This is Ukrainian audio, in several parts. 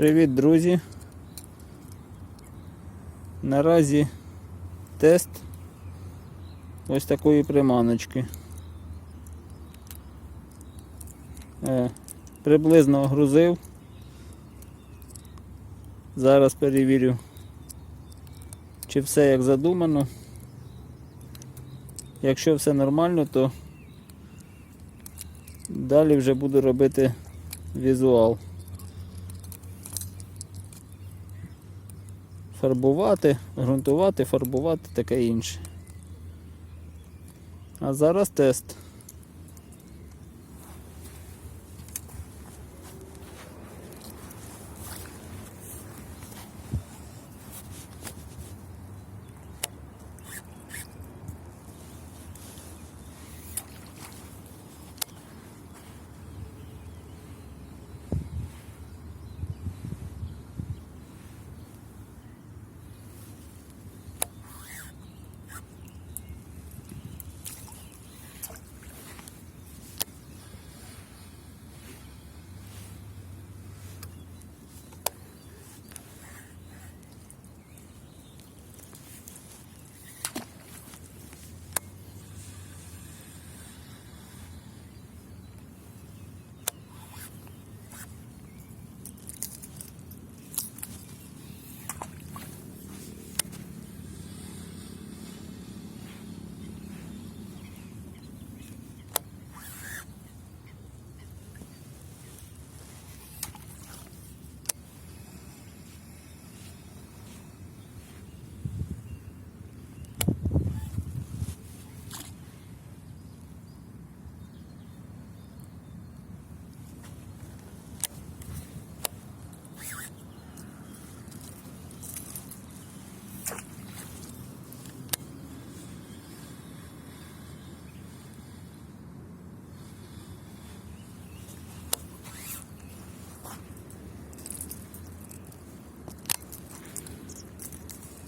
Привіт, друзі. Наразі тест ось такої приманочки. Е, приблизно грузив. Зараз перевірю, чи все як задумано. Якщо все нормально, то далі вже буду робити візуал. Фарбувати, ґрунтувати, фарбувати, таке інше. А зараз тест.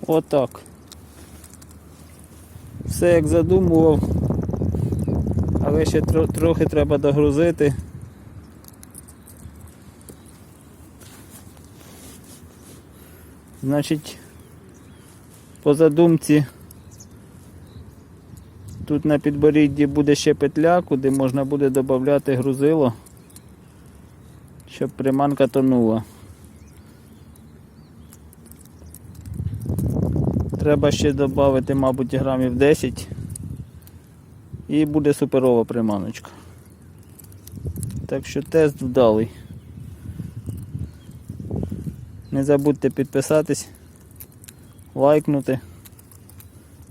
Отак. Все як задумував, але ще тро- трохи треба догрузити. Значить, по задумці тут на підборідді буде ще петля, куди можна буде додати грузило, щоб приманка тонула. Треба ще додати, мабуть, грамів 10 і буде суперова приманочка. Так що тест вдалий. Не забудьте підписатись, лайкнути,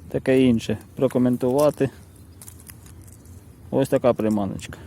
таке інше, прокоментувати. Ось така приманочка.